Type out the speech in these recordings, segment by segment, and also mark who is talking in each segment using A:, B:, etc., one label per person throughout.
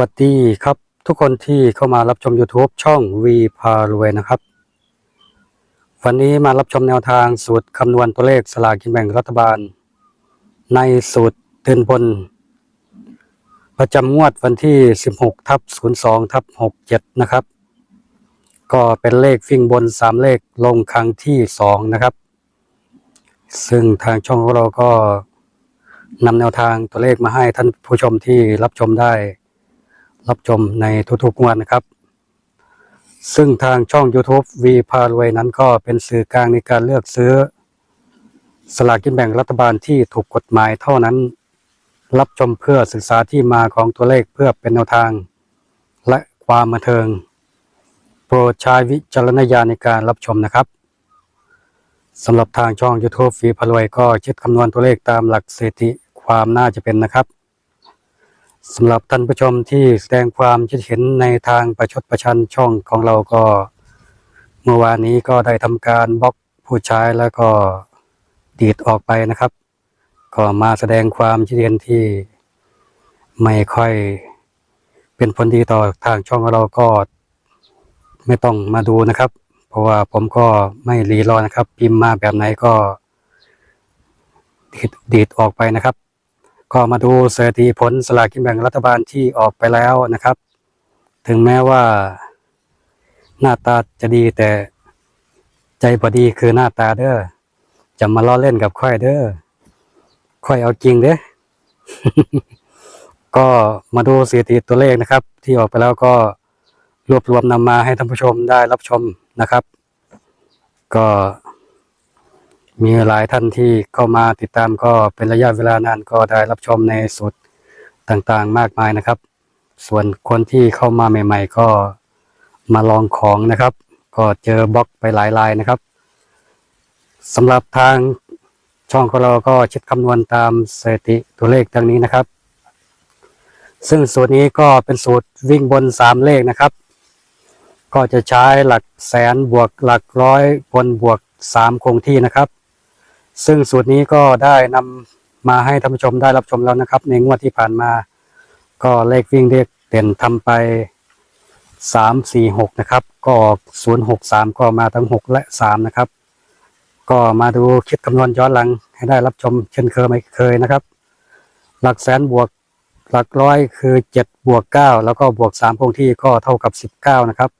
A: วัสดีครับทุกคนที่เข้ามารับชม YouTube ช่อง V พารวยนะครับ วันนี้มารับชมแนวทางสูตรคำนวณตัวเลขสลากกินแบ่งรัฐบาล ในสูตรเตือนบนประจำงวดวันที่ 16ทับ02ทับ67 นะครับ ก็เป็นเลขฟิ่งบน 3 เลขลงครั้งที่ 2 นะครับ ซึ่งทางช่องของเราก็นำแนวทางตัวเลขมาให้ท่านผู้ชมที่รับชมได้ รับชมในทุกๆวันนะครับ ซึ่งทางช่อง YouTube V พารวยนั้นก็เป็นสื่อกลางในการเลือกซื้อ สลากกินแบ่งรัฐบาลที่ถูกกฎหมายเท่านั้น รับชมเพื่อศึกษาที่มาของตัวเลขเพื่อเป็นแนวทาง และความบันเทิง โปรดใช้วิจารณญาณในการรับชมนะครับสำหรับทางช่อง YouTube ฟีพารวยก็คิดคำนวณตัวเลขตามหลักสถิติความน่าจะเป็นนะครับ สำหรับท่านผู้ชมที่แสดงความคิดเห็นในทางประชดประชันช่องของเราก็ เมื่อวานนี้ก็ได้ทำการบล็อกผู้ใช้แล้วก็ดีดออกไปนะครับ ก็มาแสดงความคิดเห็นที่ไม่ค่อยเป็นผลดีต่อทางช่องของเราก็ไม่ต้องมาดูนะครับ เพราะว่าผมก็ไม่รีรอนะครับ พิมพ์มาแบบไหนก็ดีดออกไปนะครับ ก็มาดูสถิติผลสลากกินแบ่งรัฐบาลที่ออกไปแล้วนะครับ ถึงแม้ว่า หน้าตาจะดีแต่ใจพอดีคือหน้าตาเด้อจะมาล้อเล่นกับค่อยเด้อค่อยเอาจริงเด้อก็มาดูสถิติตัวเลขนะครับ ที่ออกไปแล้วก็รวบรวมนำมาให้ท่านผู้ชมได้รับชมนะครับ ก็ มีหลายท่านที่เข้ามาติดตามก็เป็นระยะเวลานานก็ได้รับชมในสูตรต่างๆ มากมายนะครับ ส่วนคนที่เข้ามาใหม่ ๆ ก็มาลองของนะครับ ก็เจอบล็อกไปหลายลายนะครับสำหรับทางช่องของเราก็เช็ดคำนวณตามสถิติตัวเลขดังนี้นะครับ ซึ่งสูตรนี้ก็เป็นสูตรวิ่งบนสามเลขนะครับ ก็จะใช้หลักแสนบวกหลักร้อยบนบวกสามคงที่นะครับ ซึ่งสูตรนี้ก็ได้นำมาให้ท่านผู้ชมได้รับชมแล้วนะครับ ในงวดที่ผ่านมา ก็เลขวิ่งเลขเด่นทำไปสามสี่หกนะครับ ก็ศูนย์หกสามก็มาทั้งหกและสามนะครับ ก็มาดูคิดคำนวณย้อนหลังให้ได้รับชมเช่นเคยไม่เคยนะครับ หลักแสนบวกหลักร้อยคือเจ็ดบวกเก้าแล้วก็บวกสามคงที่ก็เท่ากับสิบเก้านะครับ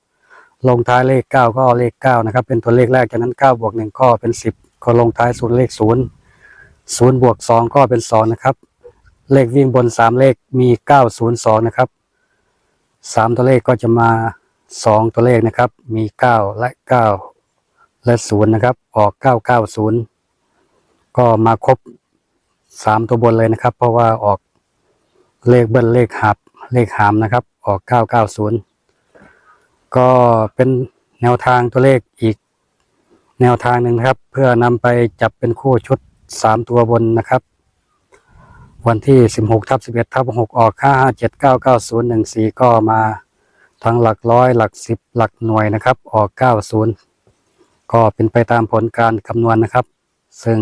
A: ลงท้ายเลขเก้าก็เลขเก้านะครับ เป็นตัวเลขแรกจากนั้นเก้าบวกหนึ่งก็เป็นสิบ ก็ลงท้ายศูนย์เลขศูนย์ศูนย์บวกสองก็เป็นสองนะครับ เลขวิ่งบนสามเลขมีเก้าศูนย์สองนะครับสามตัวเลขก็จะมาสองตัวเลขนะครับ มีเก้าและเก้าและศูนย์นะครับ ออกเก้าเก้าศูนย์ก็มาครบสามตัวบนเลยนะครับ เพราะว่าออกเลขเบิ้ลเลขหับเลขหามนะครับ ออกเก้าเก้าศูนย์ก็เป็นแนวทางตัวเลขอีก แนวทางหนึ่งครับ เพื่อนำไปจับเป็นคู่ชุดสามตัวบนนะครับ วันที่สิบหกทับสิบเอ็ดทับหกออกห้าห้าเจ็ดเก้าเก้าศูนย์หนึ่งสี่ก็มาทั้งหลักร้อยหลักสิบหลักหน่วยนะครับ ออกเก้าศูนย์ก็เป็นไปตามผลการคำนวณนะครับ ซึ่ง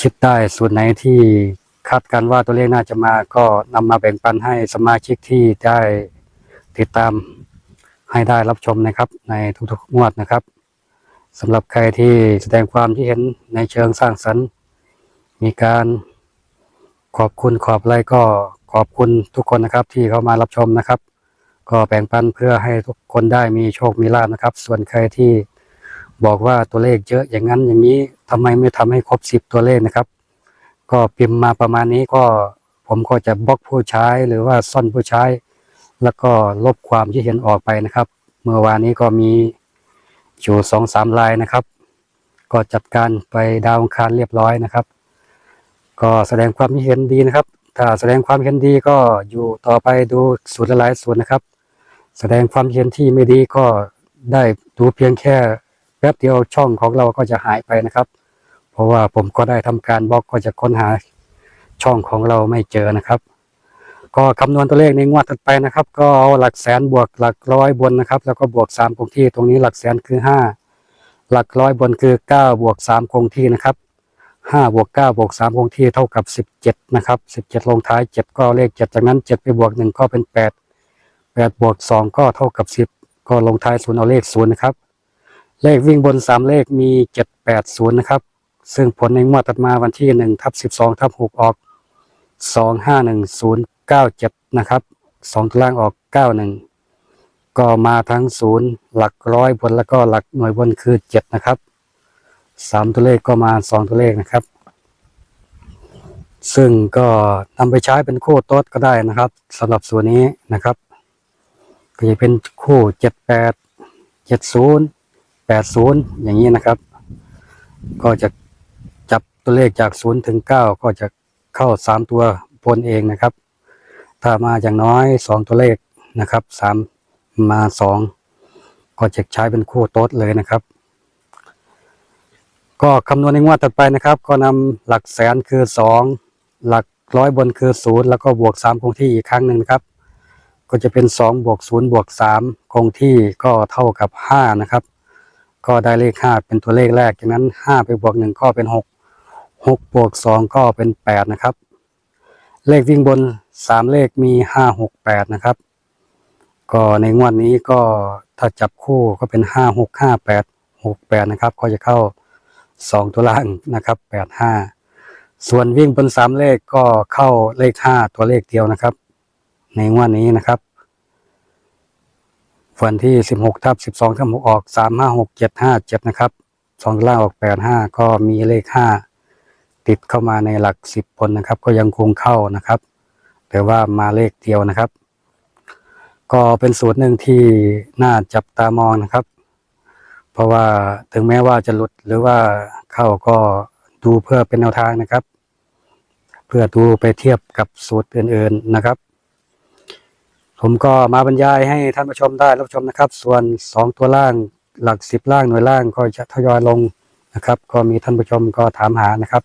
A: คิดได้ส่วนไหนที่คาดการว่าตัวเลขน่าจะมาก็นำมาแบ่งปันให้สมาชิกที่ได้ติดตาม ให้ได้รับชมนะครับ ในทุกๆงวดนะครับสำหรับใครที่แสดงความที่เห็นในเชิงสร้างสรรค์ มีการขอบคุณขอบอะไรก็ขอบคุณทุกคนนะครับที่เข้ามารับชมนะครับ ก็แบ่งปันเพื่อให้ทุกคนได้มีโชคมีลาภนะครับ ส่วนใครที่บอกว่าตัวเลขเยอะอย่างนั้นอย่างนี้ทำไมไม่ทำให้ครบสิบตัวเลขนะครับ ก็พิมพ์มาประมาณนี้ก็ผมก็จะบล็อกผู้ใช้หรือว่าซ่อนผู้ใช้ แล้วก็ลบความที่เห็นออกไปนะครับ เมื่อวานนี้ก็มีอยู่สองสามลายนะครับ ก็จัดการไปดาวองคารเรียบร้อยนะครับ ก็แสดงความคิดเห็นดีนะครับ ถ้าแสดงความเห็นดีก็อยู่ต่อไปดูสูตรละหลายส่วนนะครับ แสดงความเห็นที่ไม่ดีก็ได้ดูเพียงแค่แป๊บเดียวช่องของเราก็จะหายไปนะครับ เพราะว่าผมก็ได้ทำการบล็อกก็จะค้นหาช่องของเราไม่เจอนะครับ ก็คำนวณตัวเลขในงวดถัดไปนะครับ ก็เอาหลักแสนบวกหลักร้อยบนนะครับ แล้วก็บวก3คงที่ตรงนี้หลักแสนคือ 5 หลักร้อยบนคือ 9 บวก3คงที่นะครับ5บวก9บวก3คงที่เท่ากับ 17 นะครับ 17 ลงท้าย 7 ก็เลข 7 จากนั้น 7 ไปบวก 1 ก็เป็น 8 8 บวก 2 ก็เท่ากับ 10 ก็ลงท้ายศูนย์อาเลข0นะครับ เลขวิ่งบน 3 เลขมี 780 นะครับ ซึ่งผลในงวดถัดมาวันที่1ทับ12ทับ6ออก 25108 เก้าเจ็ดนะครับสองตัวล่างออกเก้าหนึ่งก็มาทั้งศูนย์หลักร้อยบนแล้วก็หลักหน่วยบนคือเจ็ดนะครับสามตัวเลขก็มาสองตัวเลขนะครับ ซึ่งก็นำไปใช้เป็นคู่โต๊ดก็ได้นะครับสำหรับส่วนนี้นะครับก็จะเป็นคู่เจ็ดแปดเจ็ดศูนย์แปดศูนย์อย่างนี้นะครับ ก็จะจับตัวเลขจากศูนย์ถึงเก้าก็จะเข้าสามตัวบนเองนะครับ ถ้ามาอย่างน้อยสองตัวเลขนะครับสามมาสองก็จะใช้เป็นคู่โต๊ดเลยนะครับ ก็คำนวณในงวดถัดไปนะครับ ก็นำหลักแสนคือสองหลักร้อยบนคือศูนย์แล้วก็บวกสามคงที่อีกครั้งหนึ่งนะครับ ก็จะเป็นสองบวกศูนย์บวกสามคงที่ก็เท่ากับห้านะครับ ก็ได้เลขห้าเป็นตัวเลขแรกจากนั้นห้าไปบวกหนึ่งก็เป็นหกหกบวกสองก็เป็นแปดนะครับ เลขวิ่งบนสามเลขมีห้าหกแปดนะครับ ก็ในงวดนี้ก็ถ้าจับคู่ก็เป็นห้าหกห้าแปดหกแปดนะครับ ก็จะเข้าสองตัวล่างนะครับแปดห้าส่วนวิ่งบนสามเลขก็เข้าเลขห้าตัวเลขเดียวนะครับ ในงวดนี้นะครับวันที่สิบหกทับสิบสองทับหกออกสามห้าหกเจ็ดห้าเจ็ดนะครับสองล่างออกแปดห้าก็มีเลขห้า ติดเข้ามาในหลักสิบผลนะครับ ก็ยังคงเข้านะครับ แต่ว่ามาเลขเดียวนะครับ ก็เป็นสูตรหนึ่งที่น่าจับตามองนะครับ เพราะว่าถึงแม้ว่าจะหลุดหรือว่าเข้าก็ดูเพื่อเป็นแนวทางนะครับ เพื่อดูไปเทียบกับสูตรอื่นๆนะครับ ผมก็มาบรรยายให้ท่านผู้ชมได้รับชมนะครับ ส่วนสองตัวล่างหลักสิบล่างหน่วยล่างก็จะทยอยลงนะครับ ก็มีท่านผู้ชมก็ถามหานะครับ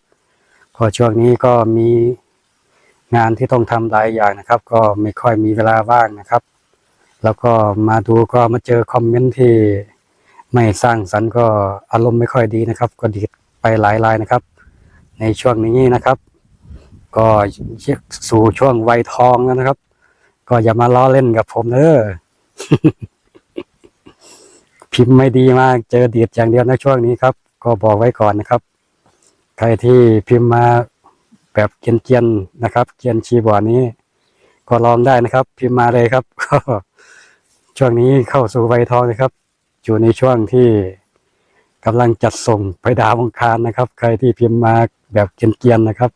A: ก็ช่วงนี้ก็มีงานที่ต้องทำหลายอย่างนะครับ ก็ไม่ค่อยมีเวลาว่างนะครับ แล้วก็มาดูก็มาเจอคอมเมนต์ที่ไม่สร้างสรรค์ก็อารมณ์ไม่ค่อยดีนะครับ ก็ดีดไปหลายรายนะครับ ในช่วงนี้นะครับ ก็สู่ช่วงวัยทองแล้วนะครับ ก็อย่ามาล้อเล่นกับผมเนอะพิมพ์ไม่ดีมากเจอดีดอย่างเดียวในช่วงนี้ครับ ก็บอกไว้ก่อนนะครับ ใครที่พิมพ์มาแบบเกียนๆนะครับ เกียนชีบอร์ดนี้ ก็ลองได้นะครับ พิมพ์มาเลยครับก็ช่วงนี้เข้าสู่วัยทองนะครับ อยู่ในช่วงที่กำลังจัดส่งไปดาวองคารนะครับ ใครที่พิมพ์มาแบบเกียนๆนะครับ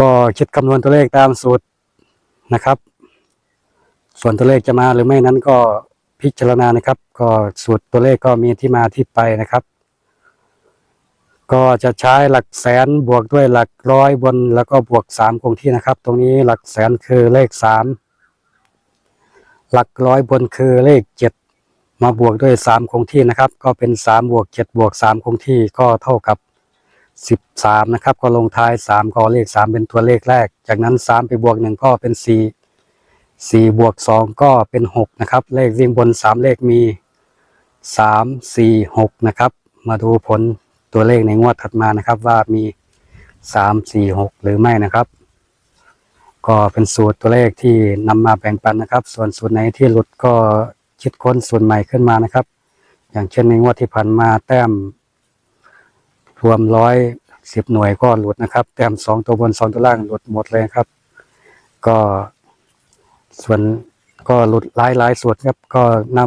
A: ก็คิดคำนวณตัวเลขตามสูตรนะครับ ส่วนตัวเลขจะมาหรือไม่นั้นก็พิจารณานะครับ ก็สูตรตัวเลขก็มีที่มาที่ไปนะครับ ก็จะใช้หลักแสนบวกด้วยหลักร้อยบนแล้วก็บวกสามคงที่นะครับ ตรงนี้หลักแสนคือเลขสามหลักร้อยบนคือเลขเจ็ดมาบวกด้วยสามคงที่นะครับ ก็เป็นสามบวกเจ็ดบวกสามคงที่ก็เท่ากับสิบสามนะครับ ก็ลงท้ายสามก็เลขสามเป็นตัวเลขแรก จากนั้นสามไปบวกหนึ่งก็เป็นสี่สี่บวกสองก็เป็นหกนะครับ เลขวิ่งบนสามเลขมีสามสี่หกนะครับ มาดูผล ตัวเลขในงวดถัดมานะครับ ว่ามีสามสี่หกหรือไม่นะครับ ก็เป็นสูตรตัวเลขที่นำมาแบ่งปันนะครับ ส่วนสูตรไหนที่หลุดก็คิดค้นสูตรใหม่ขึ้นมานะครับ อย่างเช่นในงวดที่ผ่านมาแต้มรวมร้อยสิบหน่วยก็หลุดนะครับ แต้มสองตัวบนสองตัวล่างหลุดหมดเลยครับ ก็ส่วนก็หลุดหลายหลายสูตรครับก็น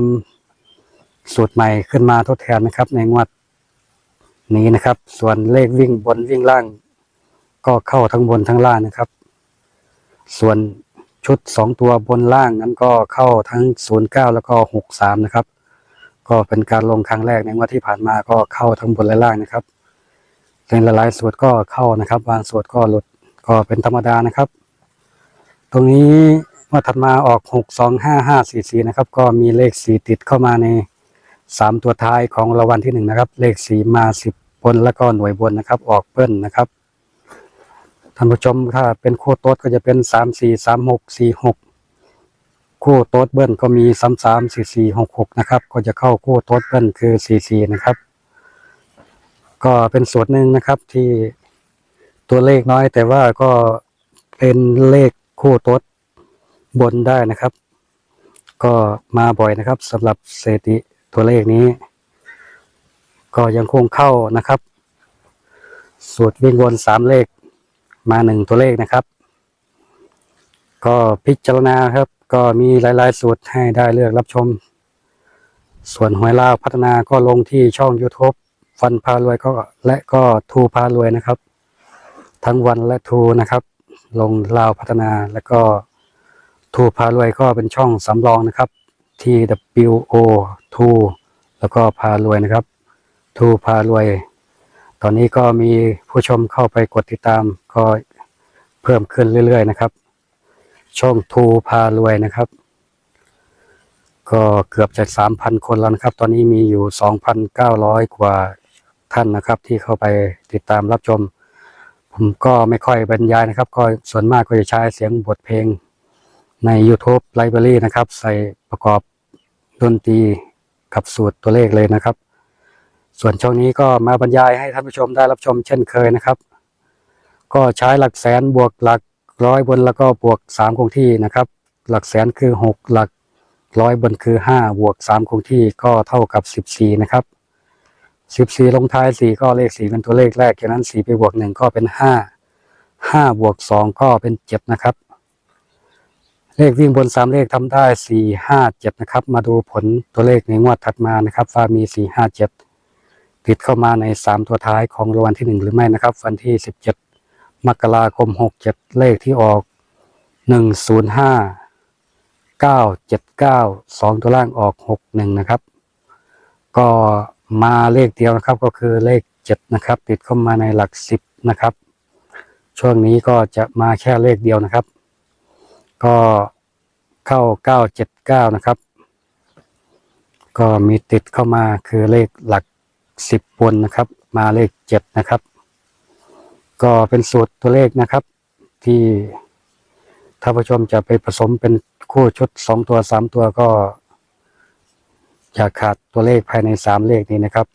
A: ำสูตรใหม่ขึ้นมาทดแทนนะครับ ในงวด นี้นะครับ ส่วนเลขวิ่งบนวิ่งล่าง ก็เข้าทั้งบนทั้งล่างนะครับ ส่วนชุดสองตัวบนล่างนั้นก็เข้าทั้งศูนย์เก้าแล้วก็หกสามนะครับ ก็เป็นการลงครั้งแรกในงวดที่ผ่านมาก็เข้าทั้งบนและล่างนะครับในหลายๆสูตรก็เข้านะครับบางสูตรก็หลุดก็เป็นธรรมดานะครับ ตรงนี้งว่าถัดมาออกหกสองห้าห้าสี่สี่นะครับ ก็มีเลขสี่ติดเข้ามาในสามตัวท้ายของรางวัลที่หนึ่งนะครับ เลขสี่มาสิ บนแล้วก็หน่วยบนนะครับ ออกเปิ้ลนะครับท่านผู้ชมถ้าเป็นคู่โต๊ดก็จะเป็นสามสี่สามหกสี่หกคู่โต๊ดเบิ้ลก็มีสามสามสี่สี่หกหกนะครับ ก็จะเข้าคู่โต๊ดเบิ้ลคือสี่สี่นะครับ ก็เป็นส่วนหนึ่งนะครับที่ตัวเลขน้อย แต่ว่าก็เป็นเลขคู่โต๊ดบนได้นะครับ ก็มาบ่อยนะครับสำหรับสถิติตัวเลขนี้ ก็ยังคงเข้านะครับ สูตรวิ่งวนสามเลขมาหนึ่งตัวเลขนะครับ ก็พิจารณาครับ ก็มีหลายๆ สูตรให้ได้เลือกรับชม ส่วนหวยลาวพัฒนาก็ลงที่ช่อง YouTube ฟันพารวยก็และก็ทูพารวยนะครับ ทั้งวันและทูนะครับ ลงลาวพัฒนาและก็ทูพารวยก็เป็นช่องสำรองนะครับ T W O ทูแล้วก็พารวยนะครับ ทูพารวย ตอนนี้ก็มีผู้ชมเข้าไปกดติดตามก็เพิ่มขึ้นเรื่อย ๆ นะครับ ช่องทูพารวยนะครับ ก็เกือบจะสามพันคนแล้วนะครับ ตอนนี้มีอยู่สองพันเก้าร้อยกว่าท่านนะครับ ที่เข้าไปติดตามรับชม ผมก็ไม่ค่อยบรรยายนะครับ ก็ส่วนมากก็จะใช้เสียงบทเพลงใน YouTube Library นะครับ ใส่ประกอบดนตรีกับสูตรตัวเลขเลยนะครับ ส่วนช่องนี้ก็มาบรรยายให้ท่านผู้ชมได้รับชมเช่นเคยนะครับ ก็ใช้หลักแสนบวกหลักร้อยบนแล้วก็บวกสามคงที่นะครับ หลักแสนคือหกหลักร้อยบนคือห้าบวกสามคงที่ก็เท่ากับสิบสี่นะครับสิบสี่ลงท้ายสี่ก็เลขสี่เป็นตัวเลขแรกจากนั้นสี่ไปบวกหนึ่งก็เป็นห้าห้าบวกสองก็เป็นเจ็ดนะครับ เลขวิ่งบนสามเลขทำได้สี่ห้าเจ็ดนะครับ มาดูผลตัวเลขในงวดถัดมานะครับว่ามีสี่ห้าเจ็ด ติดเข้ามาในสามตัวท้ายของรางวัลที่หนึ่งหรือไม่นะครับ วันที่สิบเจ็ดมกราคมหกเจ็ดเลขที่ออกหนึ่งศูนย์ห้าเก้าเจ็ดเก้าสองตัวล่างออกหกหนึ่งนะครับ ก็มาเลขเดียวนะครับก็คือเลขเจ็ดนะครับ ติดเข้ามาในหลักสิบนะครับ ช่วงนี้ก็จะมาแค่เลขเดียวนะครับ ก็เข้าเก้าเจ็ดเก้านะครับ ก็มีติดเข้ามาคือเลขหลัก สิบบนนะครับ มาเลขเจ็ดนะครับ ก็เป็นสูตรตัวเลขนะครับ ที่ถ้านผู้ชมจะไปผสมเป็นคู่ชุดสองตัวสามตัวก็อย่าขาดตัวเลขภายในสามเลขนี้นะครับ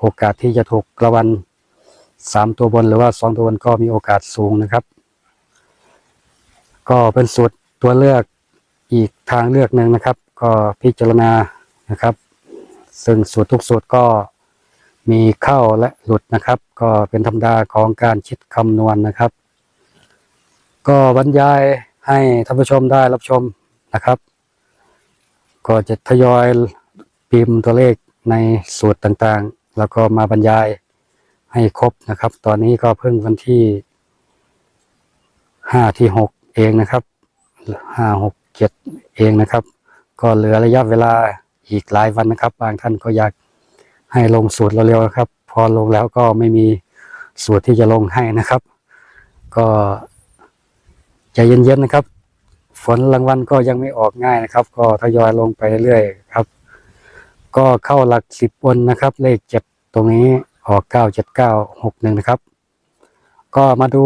A: โอกาสที่จะถูกรางวัลสามตัวบนหรือว่าสองตัวบนก็มีโอกาสสูงนะครับ ก็เป็นสูตรตัวเลือกอีกทางเลือกหนึ่งนะครับ ก็พิจารณานะครับ ซึ่งสูตรทุกสูตรก็ มีเข้าและหลุดนะครับ ก็เป็นธรรมดาของการคิดคำนวณนะครับ ก็บรรยายให้ท่านผู้ชมได้รับชมนะครับ ก็จะทยอยพิมพ์ตัวเลขในสูตรต่างๆ แล้วก็มาบรรยายให้ครบนะครับ ตอนนี้ก็เพิ่งวันที่ห้าที่หกเองนะครับห้าหกเจ็ดเองนะครับ ก็เหลือระยะเวลาอีกหลายวันนะครับ บางท่านก็อยาก ให้ลงสูตรเร็วๆนะครับ พอลงแล้วก็ไม่มีสูตรที่จะลงให้นะครับ ก็ใจเย็นๆนะครับ ฝนรางวัลก็ยังไม่ออกง่ายนะครับ ก็ทยอยลงไปเรื่อยๆครับ ก็เข้าหลักสิบบนนะครับ เลขเจ็ดตรงนี้ออกเก้าเจ็ดเก้าหกหนึ่งนะครับ ก็มาดู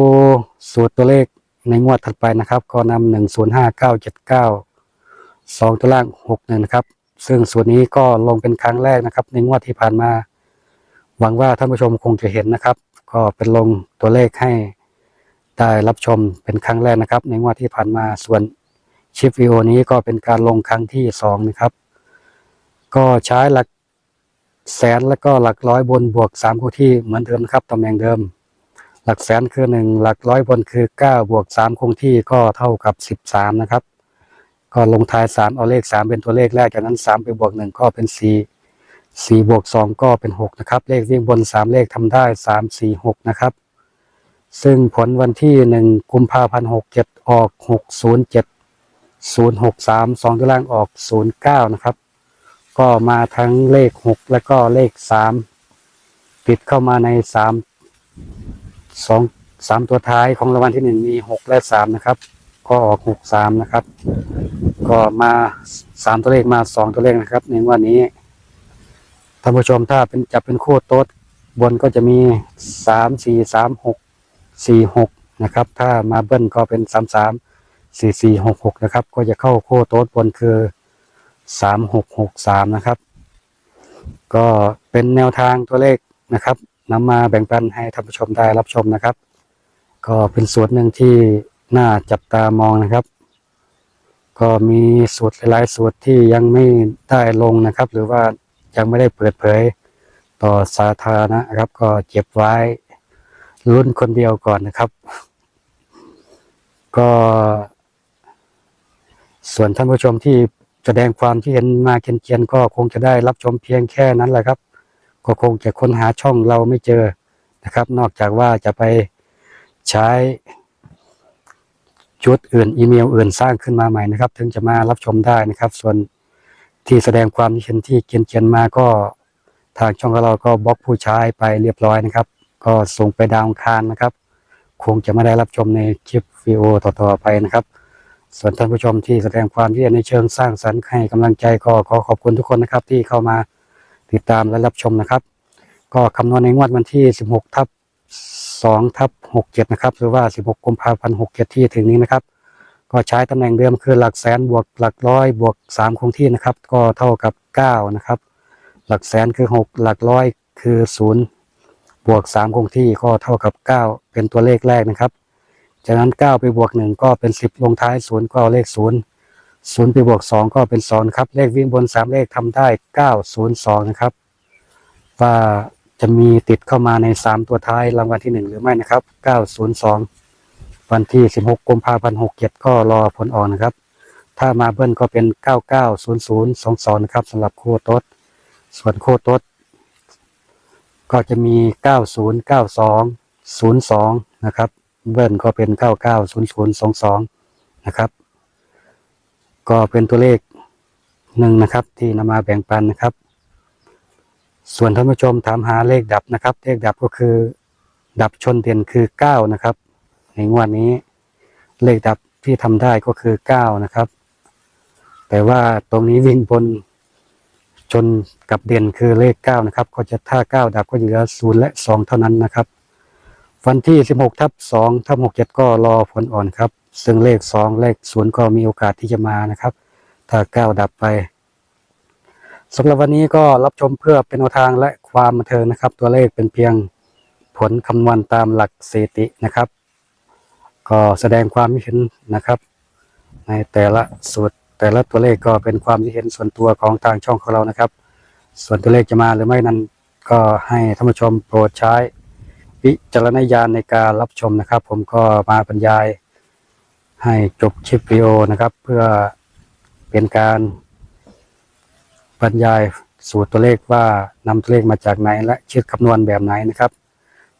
A: สูตรตัวเลขในงวดถัดไปนะครับ ก็นำหนึ่งศูนย์ห้าเก้าเจ็ดเก้าสองตัวล่างหกหนึ่งนะครับ ซึ่งสูตรนี้ก็ลงเป็นครั้งแรกนะครับ ในงวดที่ผ่านมา หวังว่าท่านผู้ชมคงจะเห็นนะครับ ก็เป็นลงตัวเลขให้ได้รับชมเป็นครั้งแรกนะครับ ในงวดที่ผ่านมาส่วนคลิปวิโอนี้ก็เป็นการลงครั้งที่สองนะครับ ก็ใช้หลักแสนแล้วก็หลักร้อยบนบวกสามคู่ที่เหมือนเดิมนะครับตำแหน่งเดิม หลักแสนคือหนึ่งหลักร้อยบนคือเก้าบวกสามคงที่ก็เท่ากับสิบสามนะครับ ก็ลงท้ายสามเอาเลขสามเป็นตัวเลขแรกจากนั้นสามไปบวกหนึ่งก็เป็นสี่สี่บวกสองก็เป็นหกนะครับ เลขวิ่งบนสามเลขทำได้สามสี่หกนะครับ ซึ่งผลวันที่หนึ่งกุมภาพันธ์หกเจ็ดออกหกศูนย์เจ็ดศูนย์หกสามสองตัวล่างออกศูนย์เก้านะครับ ก็มาทั้งเลขหกแล้วก็เลขสามติดเข้ามาในสามสองสามตัวท้ายของรางวัลที่หนึ่งมีหกและสามนะครับ ก็ออกหกสามนะครับ ก็มาสามตัวเลขมาสองตัวเลขนะครับ ในงวันนี้ท่านผู้ชมถ้าเป็นจับเป็นคู่โต๊ดบนก็จะมีสามสี่สามหกสี่หกนะครับ ถ้ามาเบิ้ลก็เป็นสามสามสี่สี่หกหกนะครับ ก็จะเข้าคู่โต๊ดบนคือสามหกหกสามนะครับ ก็เป็นแนวทางตัวเลขนะครับนำมาแบ่งปันให้ท่านผู้ชมได้รับชมนะครับ ก็เป็นสูตรหนึ่งที่ น่าจับตามองนะครับ ก็มีสูตรหลายสูตรที่ยังไม่ได้ลงนะครับ หรือว่ายังไม่ได้เปิดเผยต่อสาธารณะนะครับ ก็เก็บไว้รุ่นคนเดียวก่อนนะครับ ก็ ส่วนท่านผู้ชมที่แสดงความที่เห็นมาเกียนๆก็คงจะได้รับชมเพียงแค่นั้นแหละครับ ก็คงจะค้นหาช่องเราไม่เจอนะครับ นอกจากว่าจะไปใช้ ชุดอื่นอีเมลอื่นสร้างขึ้นมาใหม่นะครับ ถึงจะมารับชมได้นะครับ ส่วนที่แสดงความคิดเห็นที่เกียนๆมาก็ทางช่องของเราก็บล็อกผู้ใช้ไปเรียบร้อยนะครับ ก็ส่งไปดาวคารนะครับ คงจะไม่ได้รับชมในคลิปวิดีโอต่อๆไปนะครับ ส่วนท่านผู้ชมที่แสดงความคิดเห็นในเชิงสร้างสรรค์ให้กำลังใจก็ขอขอบคุณทุกคนนะครับ ที่เข้ามาติดตามและรับชมนะครับ ก็คำนวณในงวดวันที่ 16 ทับ 2ทับ67 นะครับ หรือว่า 16 กุมภาพันธ์ 67 ที่ถึงนี้นะครับ ก็ใช้ตำแหน่งเดิมคือหลักแสนบวกหลักร้อยบวก 3 คงที่นะครับ ก็เท่ากับ 9 นะครับ หลักแสนคือ 6 หลักร้อยคือ 0 บวก 3 คงที่ก็เท่ากับ 9 เป็นตัวเลขแรกนะครับ จากนั้น 9 ไปบวก 1 ก็เป็น 10 ลงท้าย 0 ก็เอาเลข 0 0 ไปบวก 2 ก็เป็น2ครับ เลขวิ่งบน 3 เลขทำได้ 902 นะครับ ว่า จะมีติดเข้ามาใน 3 ตัวท้ายรางวัลที่ 1 หรือไม่นะครับ 902 วันที่ 16กุมภาพันธ์67 ก็รอผลออกนะครับ ถ้ามาเบิ้ลก็เป็น 990022 นะครับสำหรับโคโตดส่วนโคโตดก็จะมี 909202 นะครับ เบิ้ลก็เป็น 990022 นะครับ ก็เป็นตัวเลขหนึ่งนะครับที่นำมาแบ่งปันนะครับ ส่วนท่านผู้ชมถามหาเลขดับนะครับ เลขดับก็คือ ดับชนเด่นคือเก้านะครับ ในงวดนี้ เลขดับที่ทำได้ก็คือเก้านะครับ แต่ว่าตรงนี้วิ่งบนชนกับเด่นคือเลขเก้านะครับ ก็จะถ้าเก้าดับก็จะเหลือศูนย์และสองเท่านั้นนะครับ วันที่สิบหกทับสองทับหกเจ็ดก็รอผลอ่อนครับ ซึ่งเลขสองเลขศูนย์ก็มีโอกาสที่จะมานะครับ ถ้าเก้าดับไป สำหรับวันนี้ก็รับชมเพื่อเป็นแนวทางและความบันเทิงนะครับ ตัวเลขเป็นเพียงผลคำนวณตามหลักสถิตินะครับ ก็แสดงความคิดเห็นนะครับ ในแต่ละสูตรแต่ละตัวเลขก็เป็นความคิดเห็นส่วนตัวของทางช่องของเรานะครับ ส่วนตัวเลขจะมาหรือไม่นั้นก็ให้ท่านผู้ชมโปรดใช้วิจารณญาณในการรับชมนะครับ ผมก็มาบรรยายให้จบคลิปวิดีโอนะครับ เพื่อเป็นการ บรรยายสูตรตัวเลขว่านำตัวเลขมาจากไหนและคิดคำนวณแบบไหนนะครับ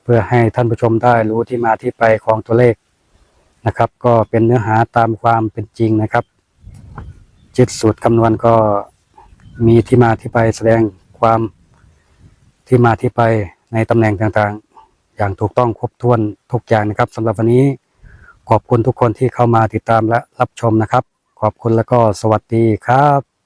A: เพื่อให้ท่านผู้ชมได้รู้ที่มาที่ไปของตัวเลขนะครับ ก็เป็นเนื้อหาตามความเป็นจริงนะครับจิตสูตรคำนวณก็มีที่มาที่ไปแสดงความที่มาที่ไปในตำแหน่งต่างๆ อย่างถูกต้องครบถ้วนทุกอย่างนะครับสำหรับวันนี้ขอบคุณทุกคนที่เข้ามาติดตามและรับชมนะครับ ขอบคุณแล้วก็สวัสดีครับ